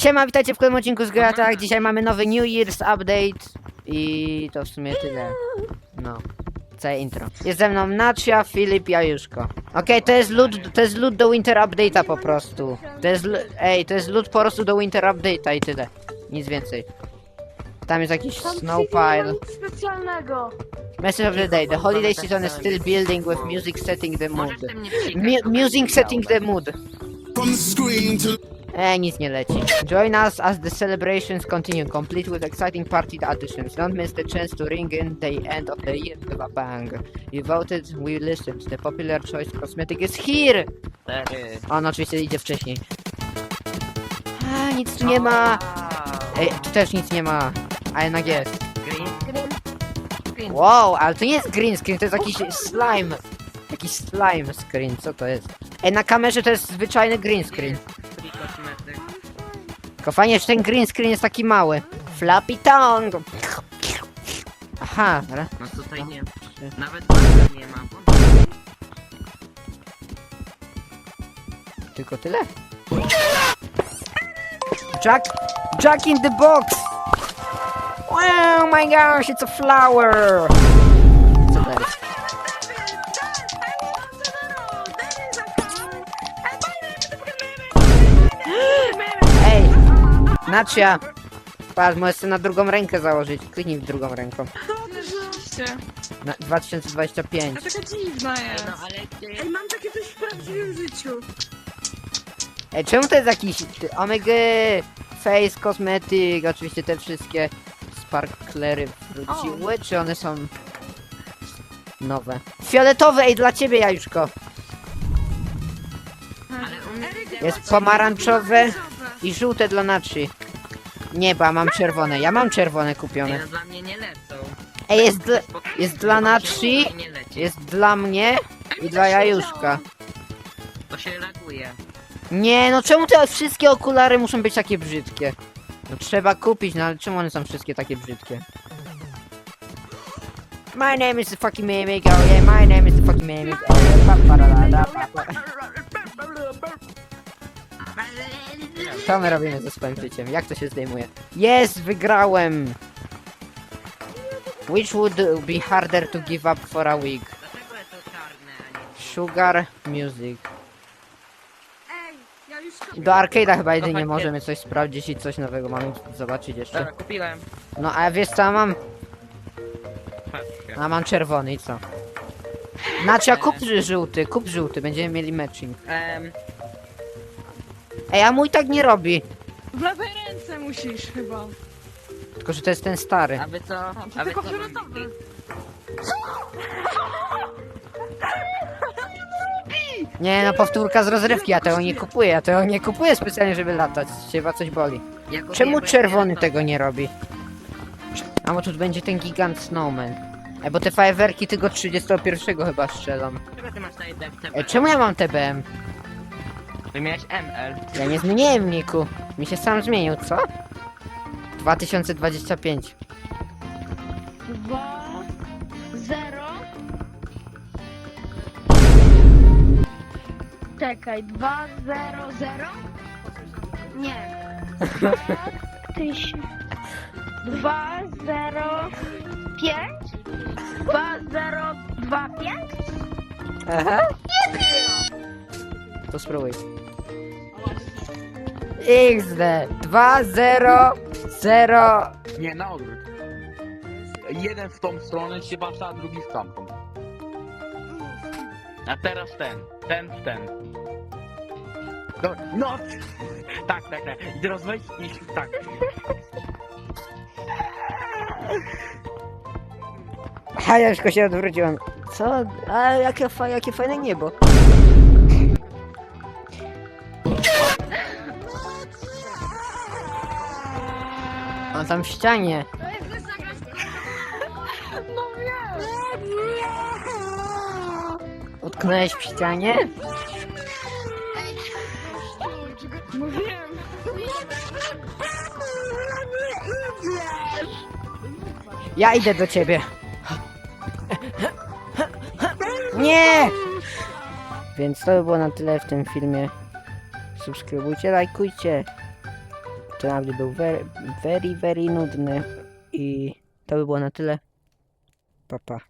Siema, witajcie w kolejnym odcinku z Gratach. Dzisiaj mamy nowy New Year's Update i to w sumie tyle. No, całe intro. Jest ze mną Nacia, Filip, Jajuszko. Okej, to jest lód, to jest lód do Winter Update'a po prostu. To jest, ej, to jest lód po prostu do Winter Update'a i tyle. Nic więcej. Tam jest jakiś Tam snow nic nie ma pile. nic specjalnego. Message of the day. The holiday season is still building with music setting the mood. Mu- music setting the mood. From the screen to E, nic nie leci. Join us as the celebrations continue, complete with exciting party additions. Don't miss the chance to ring in the end of the year with a bang. You voted, we listened. The popular choice cosmetic is here! Cztery. On oczywiście idzie wcześniej. A, nic tu nie ma. Ej, tu też nic nie ma. A jednak jest. Green. Green. Wow, ale to nie jest green screen, to jest jakiś slime. Jakiś slime screen, co to jest? Ej, na kamerze to jest zwyczajny green screen. Tylko fajnie, że ten green screen jest taki mały. Flappy tongue! Aha, dobra. No tutaj nie. Nawet nie ma. Tylko tyle? Jack! Jack in the box! Oh my gosh, it's a flower! Nacia! Patrz, możesz sobie na drugą rękę założyć. Kliknij w drugą ręką. Oczywiście. Na 2025. A taka dziwna jest. No ale Ej, mam takie coś w prawdziwym życiu. Ej, czemu to jest jakiś... ty- Omega... Face Cosmetic, oczywiście te wszystkie sparklery wróciły, czy one są nowe? Fioletowe, ej, dla ciebie, Jajuszko. Jest pomarańczowe i żółte dla Nachi. Nie, bo ja mam czerwone. Ja mam czerwone Nie, kupione. no dla mnie nie lecą. Ej, jest, dla, Spokojnie, jest dla nie leci. jest dla mnie i dla Jajuszka. To się laguje. Nie, no czemu te wszystkie okulary muszą być takie brzydkie? No trzeba kupić, no ale czemu one są wszystkie takie brzydkie? My name is the fucking mimic, oh yeah, my name is the fucking mimic, oh yeah, pa, pa, ra, ra, ra, pa, pa. Co my robimy ze swoim życiem? Jak to się zdejmuje? Jest, wygrałem! Which would be harder to give up for a week? Dlaczego jest to czarne, a nie... Sugar Music. Ej, ja już... Do arcade'a chyba jedynie możemy coś sprawdzić i coś nowego mamy zobaczyć jeszcze. Dobra, kupiłem. No a wiesz co ja mam? A mam czerwony i co? Nacia kup żółty, kup żółty, będziemy mieli matching. Em, Ej, a mój tak nie robi. W lewej ręce musisz chyba. Tylko, że to jest ten stary. a wy co? A wy Tylko co fioletowy. Nie no, powtórka z rozrywki, ja tego nie kupuję, ja tego nie kupuję specjalnie, żeby latać. Się chyba coś boli. Ja kupiłem Czemu czerwony tego nie robi? A bo tu będzie ten gigant snowman. Ej, bo te fajerwerki tylko 31 chyba strzelam. Dlaczego ty masz na jednym Ej, czemu ja mam TBM? Ty miałeś ML. Ja nie zmieniłem niku. Mi się sam zmienił, co? 2025. Dwa, zero. Czekaj, dwa, zero, zero? Nie. Dwa, tyś... Dwa, zero, pięć? Dwa, zero, dwa, pięć? Aha. To spróbuj. XD 2 0 0 Nie, na odwrót. Jeden w tą stronę się wasza, a drugi w tamtą. A teraz ten, ten w ten. No, no! Tak, tak, tak. I teraz weź i tak. A ja już się odwróciłem. Co? A jakie, fa jakie fajne niebo. Tam w ścianie. No wiem. Utknąłeś w ścianie? Ja idę do ciebie. Nie! Więc to by było na tyle w tym filmie. Subskrybujcie, lajkujcie. To naprawdę był very, very, very nudny. I to by było na tyle. Pa, pa.